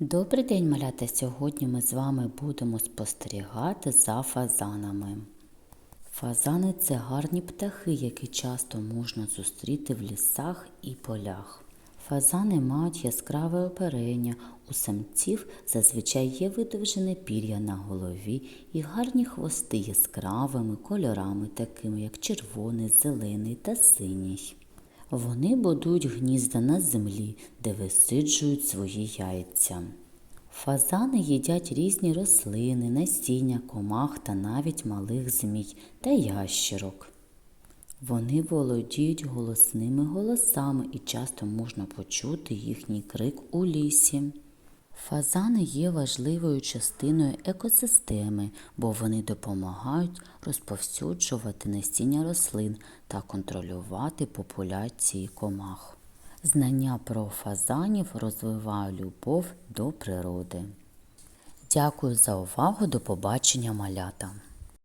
Добрий день, малята! Сьогодні ми з вами будемо спостерігати за фазанами. Фазани це гарні птахи, які часто можна зустріти в лісах і полях. Фазани мають яскраве оперення, у самців зазвичай є видовжене пір'я на голові і гарні хвости яскравими кольорами, такими як червоний, зелений та синій. Вони будують гнізда на землі, де висиджують свої яйця. Фазани їдять різні рослини, насіння, комах та навіть малих змій та ящерок. Вони володіють голосними голосами і часто можна почути їхній крик у лісі. Фазани є важливою частиною екосистеми, бо вони допомагають розповсюджувати насіння рослин та контролювати популяції комах. Знання про фазанів розвиває любов до природи. Дякую за увагу. До побачення, малята!